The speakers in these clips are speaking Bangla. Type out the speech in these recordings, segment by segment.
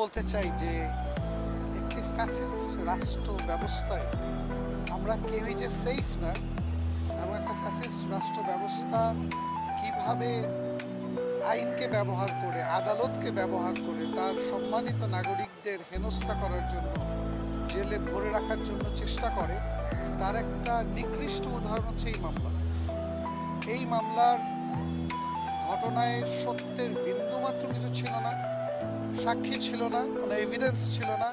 বলতে চাই যে একটি ফ্যাসিস্ট রাষ্ট্র ব্যবস্থায় আমরা কেউই যে সেফ না, এমন একটা ফ্যাসিস্ট রাষ্ট্র ব্যবস্থা কীভাবে আইনকে ব্যবহার করে, আদালতকে ব্যবহার করে, তার সম্মানিত নাগরিকদের হেনস্থা করার জন্য, জেলে ভরে রাখার জন্য চেষ্টা করে, তার একটা নিকৃষ্ট উদাহরণ হচ্ছে এই মামলা। এই মামলার ঘটনায় সত্যের বিন্দুমাত্র কিছু ছিল না। সাক্ষী ছিল না, কোনো এভিডেন্স ছিল না।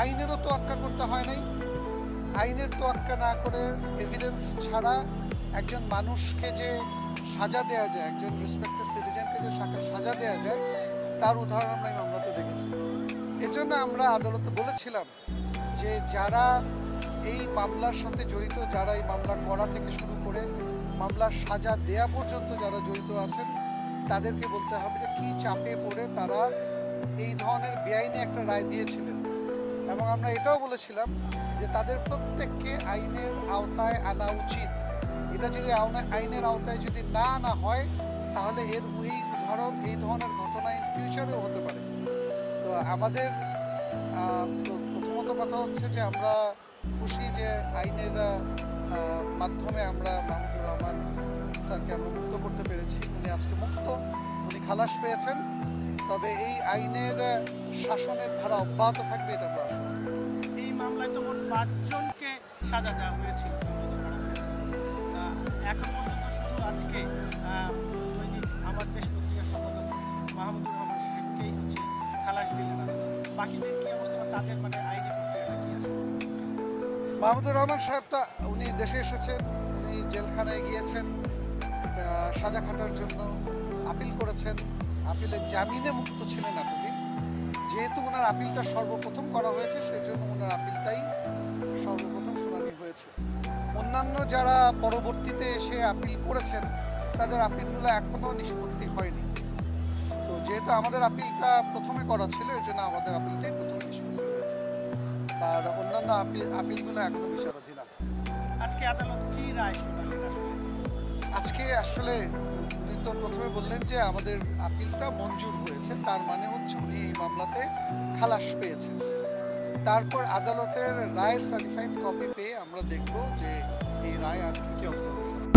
আইনেরও তো তোয়াক্কা করতে হয় নাই। আইনের তোয়াক্কা না করে এভিডেন্স ছাড়া একজন মানুষকে যে সাজা দেওয়া যায়, একজন রেসপেক্টেড সিটিজেনকে যে সাজা দেওয়া যায়, তার উদাহরণ আমরা এই মামলাতে দেখেছি। এজন্য আমরা আদালতে বলেছিলাম যে যারা এই মামলার সাথে জড়িত, যারা এই মামলা করা থেকে শুরু করে মামলার সাজা দেয়া পর্যন্ত যারা জড়িত আছেন, তাদেরকে বলতে হবে যে কী চাপে পড়ে তারা এই ধরনের বেআইনি একটা রায় দিয়েছিলেন। এবং আমরা এটাও বলেছিলাম যে তাদের প্রত্যেককে আইনের আওতায় আনা উচিত। এটা যদি আইনের আওতায় যদি না আনা হয়, তাহলে এর এই ধরন এই ধরনের ঘটনা ইন ফিউচারেও হতে পারে। তো আমাদের প্রথমত কথা হচ্ছে যে আমরা খুশি যে আইনের মাধ্যমে আমরা মাহমুদুর রহমান স্যারকে আমরা মুক্ত করতে পেরেছি। উনি আজকে মুক্ত, উনি খালাস পেয়েছেন। তবে এই আইনের শাসনের ধারা অব্যাহত থাকবে এটা আশা এই মামলায় তো মোট পাঁচজনকে সাজা দেওয়া হয়েছিল এখন পর্যন্ত শুধু আজকে দৈনিক আমার দেশ পত্রিকার সম্পাদক মাহমুদুর রহমান সাহেবকেই হচ্ছে খালাস দিলেন বাকিদের কি অবস্থা তাদের মানে আইনি প্রক্রিয়াটা কি আছে? মাহমুদুর রহমান সাহেব তো উনি দেশে এসেছেন উনি জেলখানায় গিয়েছেন সাজা খাটার জন্য আপিল করেছেন। আপিলে জামিনে মুক্ত ছিলেন এতদিন। যেহেতু ওনার আপিলটা সর্বপ্রথম করা হয়েছে সেই জন্য ওনার আপিলটাই সর্বপ্রথম শুনানি হয়েছে। অন্যান্য যারা পরবর্তীতে এসে আপিল করেছেন তাদের আপিলগুলো এখনও নিষ্পত্তি হয়নি। তো যেহেতু আমাদের আপিলটা প্রথমে করা ছিল এর জন্য আমাদের আপিলটাই প্রথমে নিষ্পত্তি হয়েছে। আর অন্যান্য আপিল আপিলগুলো এখনও বিচারাধীন আছে। আজকে আদালত কি রায় শোনালেন? আজকে আসলে উনি তো প্রথমে বললেন যে আমাদের আপিলটা মঞ্জুর হয়েছে, তার মানে হচ্ছে উনি এই মামলাতে খালাস পেয়েছেন। তারপর আদালতের রায়ের সার্টিফাইড কপি পেয়ে আমরা দেখব যে এই রায় আর কি অবজারভেশন